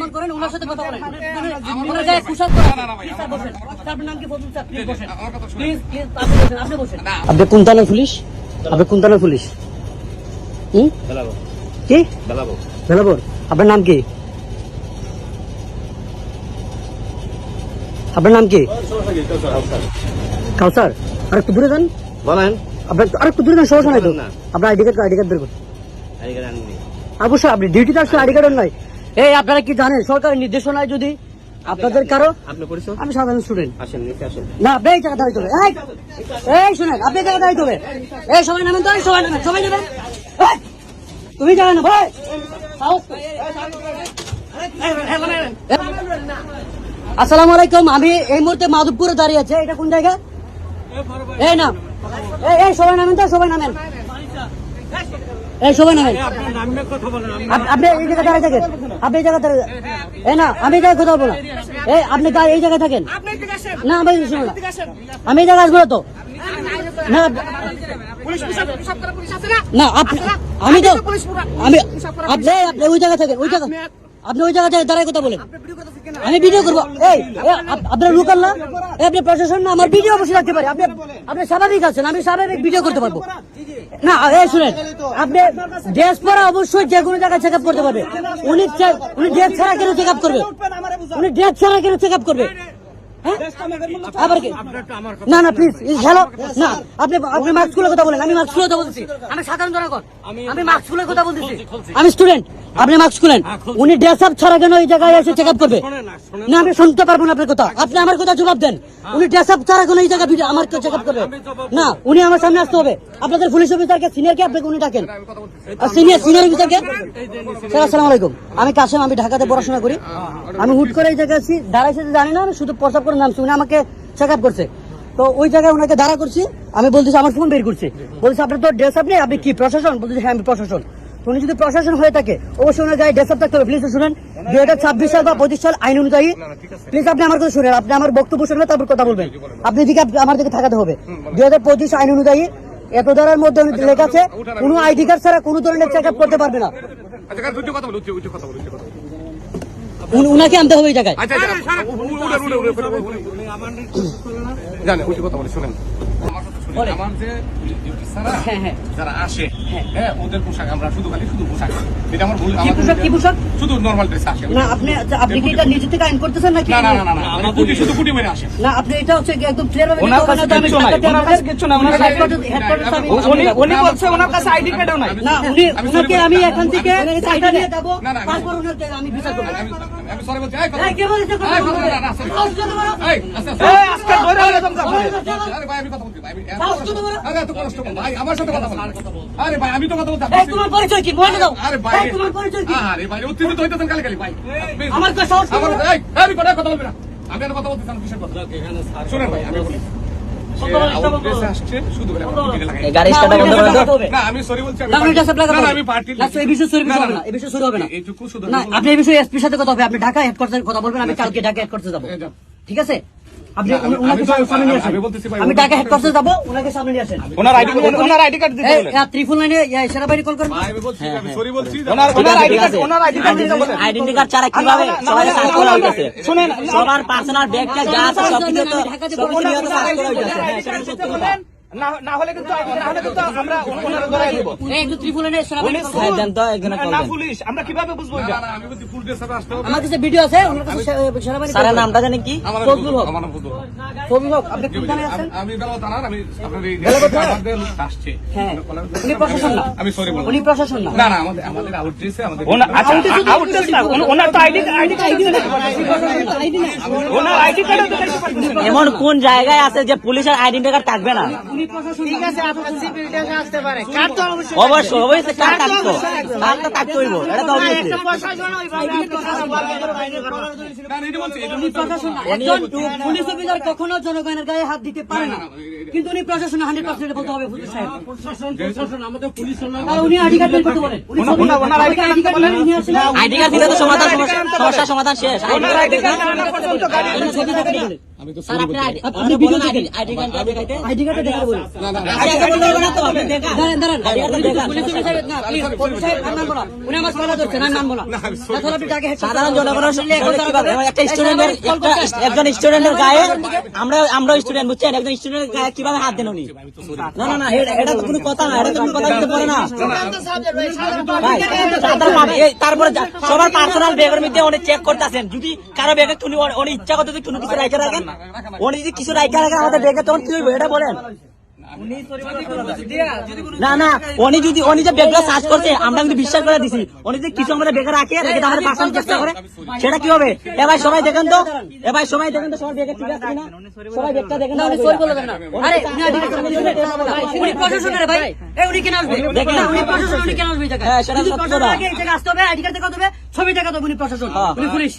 সম্মান করেন ওনার সাথে কথা বলেন। ওনার গায়ে পোশাক করা বসেন। আপনার নাম কি বলুন স্যার? প্লিজ বসেন। প্লিজ প্লিজ আপনি বসেন আপনি বসেন। আপনি কোন থানার পুলিশ? আপনি কোন থানার পুলিশ? হুম? কি? বেলাবর আপনার নাম কি? আপনার নাম কি? কাউসার। আর একটু দূরে যান। বলেন। আপনার আর একটু দূরে যান সমস্যা নাই তো। আপনার আইডি কার্ড আইডি কার্ড বের করুন। অবশ্যই আপনি ডিউটিতে আসলে আইডি কার্ড নাই এই আপনারা কি জানেন সরকারের নির্দেশনায় যদি আপনাদের কারও আমি সাধারণ স্টুডেন্ট আসেন না আপনি এই জায়গা দাঁড়াইতে হবে এই শুনেন আপনি দাঁড়াইতে হবে এই সবাই নামেন তো সবাই নামেন সবাই নামেন। তুমি জায়গা না ভাই। আসসালামু আলাইকুম আমি এই মুহূর্তে মাধবপুরে দাঁড়িয়ে আছি। এটা কোন জায়গা? এই না। এই এই সবাই নামেন তো সবাই নামেন। এই সবাই নামেন আপনি এই জায়গায় দাঁড়িয়ে থাকেন। আপনি এই জায়গায় দাঁড়িয়ে এই না আমি এই জায়গায় কথা বলব না। এই আপনি এই জায়গায় থাকেন। না আমি আমি এই জায়গায় আসব না তো। না না? আপনি আমি তো আমি আপনি আপনি ওই জায়গায় থাকেন ওই জায়গা আপনি ওই জায়গায় থেকে দাঁড়ায় কথা বলেন। আমি ভিডিও করব। এই আপনার লোকাল না? আপনি প্রশাসন না আমার ভিডিও অবশ্যই রাখতে পারি। আপনি আপনি স্বাভাবিক আছেন আমি স্বাভাবিক ভিডিও করতে পারব। না এই শুনেন আপনি ড্রেস পরা অবশ্যই যে কোনো জায়গায় চেক আপ করতে পারবে। উনি উনি ড্রেস ছাড়া কেন চেক আপ করবে উনি ড্রেস ছাড়া কেন চেক আপ করবে না না প্লিজ হ্যালো না আপনি আপনি মাস্ক খুলে কথা বলেন আমি মাস্ক খুলে কথা বলছি আমি সাধারণ জনগণ আমি মাস্ক খুলে কথা বলতেছি। আমি স্টুডেন্ট আপনি মাস্ক খুলেন। উনি ড্রেস আপ ছাড়া কেন এই জায়গায় এসে চেক আপ করবে? না আমি শুনতে পারব না আপনার কথা। আপনি আমার কথা জবাব দেন। উনি ড্রেস আপ ছাড়া কেন এই জায়গায় আমার চেক আপ করবে? না উনি আমার সামনে আসতে হবে। আপনাদের পুলিশ অফিসারকে সিনিয়রকে আপনাকে উনি ডাকেন। সিনিয়র সিনিয়র অফিসারকে স্যার আসসালামু আলাইকুম। আমি কাশেম আমি ঢাকাতে পড়াশোনা করি। আমি হুট করে এই জায়গায় আছি দাঁড়াইছে জানি না আমি শুধু প্রসাব করে নামছি উনি আমাকে চেক আপ করছে। তো ওই জায়গায় ওনাকে দাঁড়া করছি আমি বলতেছি আমার ফোন বের করছি। বলছি আপনার তো ড্রেস আপ নেই আপনি কি প্রশাসন? বলতেছি হ্যাঁ আমি প্রশাসন। উনি যদি প্রশাসন হয়ে থাকে অবশ্যই ওনার গায়ে ড্রেস আপ থাকতে হবে। প্লিজ শুনেন দুই হাজার ছাব্বিশ সাল বা পঁচিশ সাল আইন অনুযায়ী প্লিজ আপনি আমার কথা শুনেন আপনি আমার বক্তব্য শুনলে তারপর কথা বলবেন। আপনি আপ- আমার দিকে থাকাতে হবে। দুই হাজার পঁচিশ আইন অনুযায়ী এত দ্বারার মধ্যে লেখা আছে কোনো আইডি কার্ড ছাড়া কোনো ধরনের চেক আপ করতে পারবে না। উনাকে আনতে হবে এই আচ্ছা আচ্ছা উড়ে জানে কথা বলে শুনেন আমার যে ডিউটি ছাড়া হ্যাঁ, হ্যাঁ। যারা আসে হ্যাঁ। ওদের পোশাক আমরা শুধু খালি শুধু পোশাক। এটা আমার ভুল কি পোশাক, কি পোশাক? শুধু নরমাল ড্রেস আসে। না আপনি আচ্ছা, আপনি কি এটা নিজে থেকে আইন করতেছেন নাকি? না না না না না কুটি শুধু কুটি মেরে আসে। না আপনি এটা হচ্ছে একদম ক্লিয়ার ভাবে ওনার কাছে না আমি নাই, ওনার কাছে কিচ্ছু নাই, ওনার ওনার কাছে- headquarters- headquarters আমি- উনি উনি বলছে ওনার কাছে আইডি কার্ডও নাই। না উনি উনাকে আমি এখান থেকে নিয়ে না, না, আমি- তারপর ওনাকে আমি বিচার করব। আমি আমি সরি বলছি এই কথা কে বলেছে কথা এই, না, না, আচ্ছা এই, আজকে ধরে কাজ করে। আরে ভাই আমি কথা বলছি ভাই আমি সাহস কত বড়? আরে এত কষ্ট করো, ভাই আমার সাথে কথা বল আরে ভাই আমি তো কথা বলতে তোমার পরিচয় কি বলে দাও আরে ভাই তোমার পরিচয় কি আরে ভাই উত্তেজিত হইতেছেন কালি কালি ভাই আমার এই কথা কথা বলবি না আমি আর কথা কিসের শুনেন ভাই আমি বলি এই এই আপনি এই বিষয়ে এসপির সাথে কথা হবে আপনি ঢাকা হেডকোয়ার্টার কথা বলবেন আমি কালকে ঢাকা হেডকোয়ার্টার যাব এই ঠিক আছে আপনি না, আমি- উনি- উনাকে আমি তো- সামনে নিয়ে আসেন। আমি বলতেছি ভাই, আমি উনি- ঢাকা হেডকোয়ার্টার যাব ওনাকে সামনে নিয়ে আসেন। ওনার আইডি ওনার আইডি কার্ড দিতে বলেন। ত্রিপুল লাইনে ইয়া, সেনাবাহিনী কল করেন। আমি বলছি আমি সরি বলছি ওনার ওনার আইডি কার্ড ওনার আইডি কার্ড দিতে বলেন। আইডেন্টি কার্ড ছাড়া কীভাবে? সবাই সার্চ করা হইতেছে। শুনেন সবার পার্সোনাল ব্যাগটা যা আছে সবকিছু তো সবকিছু নিয়ে তো সার্চ করা হইতেছে। হ্যাঁ সেটা সত্যি কথা না না হলে কিন্তু না হলে কিন্তু আমরা ওনার ধরাই দেব একটু ত্রিপুল লাইনে সেনাবাহিনী পুলিশ call করেন। হ্যাঁ, দেন তো একজনে না পুলিশ আমরা কীভাবে বুঝব এটা না, আমি বলছি ফুল ড্রেস আসতে হবে আমার কাছে ভিডিও আছে ওনার কাছে সে- সেনাবাহিনী call স্যারের করেন। নামটা জানি কি ফজলুল ফজলুল হক। আমার নাম ফজলুল ফজলুল হক, আপনি কোন থানায় আছেন আমি- আমি থানার আমি আপনার এই আমাদের আসছে হ্যাঁ উনি প্রশাসন না আমি সরি বলছি উনি প্রশাসন না না না আমাদের আমাদের আউট ড্রেসে আমাদের ওনার আচ্ছা আউট টেস্ট না ওনার- ওনার তো আইডি আইডি আইডি না ওনার আইডি কার্ড দিতে পারতেছেন না। এমন কোন জায়গায় আছে যে পুলিশের আইডেন্টি কার্ড থাকবে না উনি প্রশাসন ঠিক আছে অবশ্যই অবশ্যই কার থাকতো কার তো? থাকতে হইব? এটা তো অবশ্যই। প্রশাসন পুলিশ অফিসার কখনো জনগণের গায়ে হাত দিতে পারে না। কিন্তু উনি প্রশাসন হান্ড্রেড পার্সেন্ট বলতে হবে সাহেব। উনি আইডি কার্ড বের করতে বলেন আইডি কার্ড দিলে তো সমাধান সমস্যা- সমাধান শেষ। ওনার আইডি কার্ড না আনা পর্যন্ত গাড়ি উনি ছবি দেখাতে বলেন আমি তো স্যার আপনি করতে আইডি- আপনি ভিডিও দেখেন। আইডি কার্ডটা দেখাইতে আইডি কার্ডটা দেখে বলুন না, না, না। আইডি কার্ড বললে হবে না তো আপনি দেখান দাঁড়ান দাঁড়ান আইডি কার্ডটা দেখান পুলিশ সাহেব, না প্লিজ পুলিশ সাহেব আমি মানবো উনি আমার সালা ধরছেন আমি মানবো না না, আমি sorry। তাহলে আপনি তাকে সাধারণ জনগণের আপনি এখন কীভাবে? তারপরে- একটা স্টুডেন্টের সালাম call করছেন। একজন স্টুডেন্টের গায়ে আমরা আমরা স্টুডেন্ট বুঝছেন একজন স্টুডেন্টের গায়ে কীভাবে হাত দেন উনি না না না এটা- তো কোনো কথা না এটা তো কোনো কথা বলতে পারে না তারপরে সবার পার্সোনাল ব্যাগের মধ্যে চেক করতেছেন যদি কারও ব্যাগে তুমি উনি ইচ্ছা করতে কোনো কিছু রাখেন উনি যদি কিছু রাইখে রাখেন আমাদের ব্যাগে তখন কি হইবে এটা বলেন না না উনি যদি উনি যে ব্যাগটা সার্চ করছে আমরা কিন্তু বিশ্বাস করে দিছি উনি যদি কিছু আমাদের ব্যাগে রাখে রেখে আমাদের পার্সোনাল চেষ্টা করে সেটা কি হবে এ ভাই সবাই দেখেন তো এ ভাই সবাই দেখেন তো সবার ব্যাগে ঠিক আছে কিনা সবাই ব্যাগটা দেখেন না, না উনি সই বলবেন না। আরে, উনি আইডি কার্ড সামনে দিলে ভাই, উনি প্রশাসনের ভাই। এই, উনি কেন আসবে? দেখেন। না, উনি প্রশাসন, উনি কেন আসবে হ্যাঁ, সেটা সত্য কথা। আগে এই আসতে হবে, আইডি কার্ড দেখাতে হবে, ছবি দেখাতে হবে, উনি প্রশাসন, হ্যাঁ। উনি পুলিশ।